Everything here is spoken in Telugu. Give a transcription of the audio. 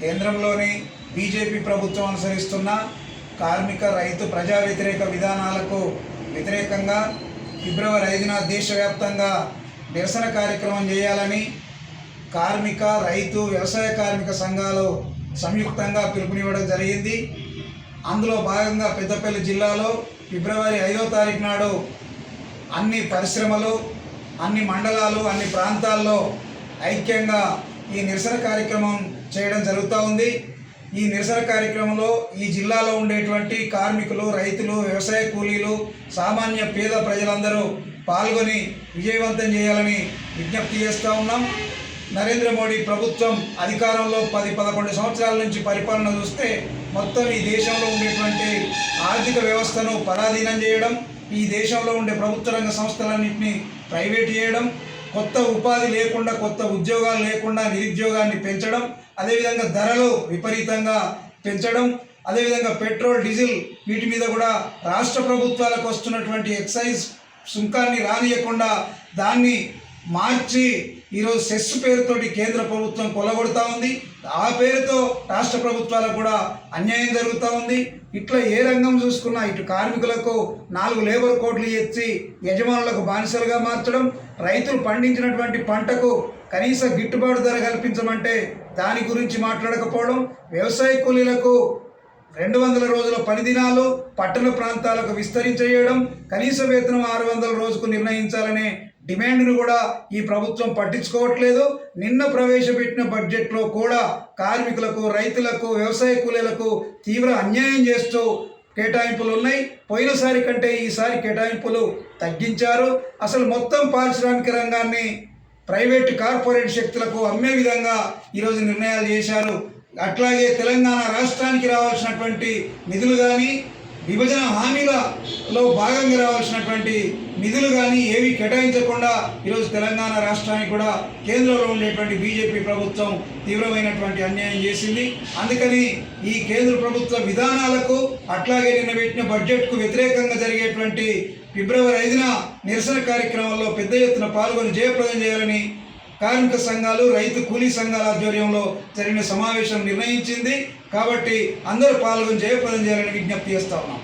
కేంద్రంలోని బీజేపీ ప్రభుత్వం అనుసరిస్తున్న కార్మిక రైతు ప్రజా వ్యతిరేక విధానాలకు వ్యతిరేకంగా ఫిబ్రవరి ఐదున దేశవ్యాప్తంగా నిరసన కార్యక్రమం చేయాలని కార్మిక రైతు వ్యవసాయ కార్మిక సంఘాలు సంయుక్తంగా పిలుపునివ్వడం జరిగింది. అందులో భాగంగా పెద్దపల్లి జిల్లాలో ఫిబ్రవరి ఐదో తారీఖు నాడు అన్ని పరిశ్రమలు అన్ని మండలాలు అన్ని ప్రాంతాల్లో ఐక్యంగా ఈ నిరసన కార్యక్రమం చేయడం జరుగుతూ ఉంది. ఈ నిరసన కార్యక్రమంలో ఈ జిల్లాలో ఉండేటువంటి కార్మికులు రైతులు వ్యవసాయ కూలీలు సామాన్య పేద ప్రజలందరూ పాల్గొని విజయవంతం చేయాలని విజ్ఞప్తి చేస్తూ ఉన్నాం. నరేంద్ర మోడీ ప్రభుత్వం అధికారంలో పది పదకొండు సంవత్సరాల నుంచి పరిపాలన చూస్తే మొత్తం ఈ దేశంలో ఉండేటువంటి ఆర్థిక వ్యవస్థను పరాధీనం చేయడం ఈ దేశంలో ఉండే ప్రభుత్వ రంగ సంస్థలన్నింటినీ ప్రైవేట్ చేయడం కొత్త ఉపాధి లేకుండా కొత్త ఉద్యోగాలు లేకుండా నిరుద్యోగాన్ని పెంచడం అదేవిధంగా ధరలు విపరీతంగా పెంచడం అదేవిధంగా పెట్రోల్ డీజిల్ వీటి మీద కూడా రాష్ట్ర ప్రభుత్వాలకు వస్తున్నటువంటి ఎక్సైజ్ సుంకాన్ని రానియకుండా దాన్ని మార్చి ఈరోజు సెస్ పేరుతోటి కేంద్ర ప్రభుత్వం కొలగొడుతూ ఉంది. ఆ పేరుతో రాష్ట్ర ప్రభుత్వాలకు కూడా అన్యాయం జరుగుతూ ఉంది. ఇట్లా ఏ రంగం చూసుకున్నా ఇటు కార్మికులకు నాలుగు లేబర్ కోట్లు ఎత్తి యజమానులకు బానిసలుగా మార్చడం రైతులు పండించినటువంటి పంటకు కనీస గిట్టుబాటు ధర కల్పించమంటే దాని గురించి మాట్లాడకపోవడం వ్యవసాయ కూలీలకు రెండు వందల రోజుల పని దినాలు పట్టణ ప్రాంతాలకు విస్తరించేయడం కనీస వేతనం ఆరు వందల రోజుకు నిర్ణయించాలనే డిమాండ్ను కూడా ఈ ప్రభుత్వం పట్టించుకోవట్లేదు. నిన్న ప్రవేశపెట్టిన బడ్జెట్లో కూడా కార్మికులకు రైతులకు వ్యవసాయ కూలీలకు తీవ్ర అన్యాయం చేస్తూ కేటాయింపులు ఉన్నాయి. పోయినసారి కంటే ఈసారి కేటాయింపులు తగ్గించారు. అసలు మొత్తం పారిశ్రామిక రంగాన్ని ప్రైవేట్ కార్పొరేట్ శక్తులకు అమ్మే విధంగా ఈరోజు నిర్ణయాలు చేశారు. అట్లాగే తెలంగాణ రాష్ట్రానికి రావాల్సినటువంటి నిధులు కానీ విభజన హామీల లో భాగంగా రావాల్సినటువంటి నిధులు కానీ ఏవి కేటాయించకుండా ఈరోజు తెలంగాణ రాష్ట్రానికి కూడా కేంద్రంలో ఉండేటువంటి బీజేపీ ప్రభుత్వం తీవ్రమైనటువంటి అన్యాయం చేసింది. అందుకని ఈ కేంద్ర ప్రభుత్వ విధానాలకు అట్లాగే నిన్న పెట్టిన బడ్జెట్కు వ్యతిరేకంగా జరిగేటువంటి ఫిబ్రవరి ఐదున నిరసన కార్యక్రమంలో పెద్ద ఎత్తున పాల్గొని జయప్రదం చేయాలని కార్మిక సంఘాలు రైతు కూలీ సంఘాల ఆధ్వర్యంలో జరిగిన సమావేశం నిర్ణయించింది. కాబట్టి అందరూ పాల్గొని జయప్రదం చేయాలని విజ్ఞప్తి చేస్తా ఉన్నాం.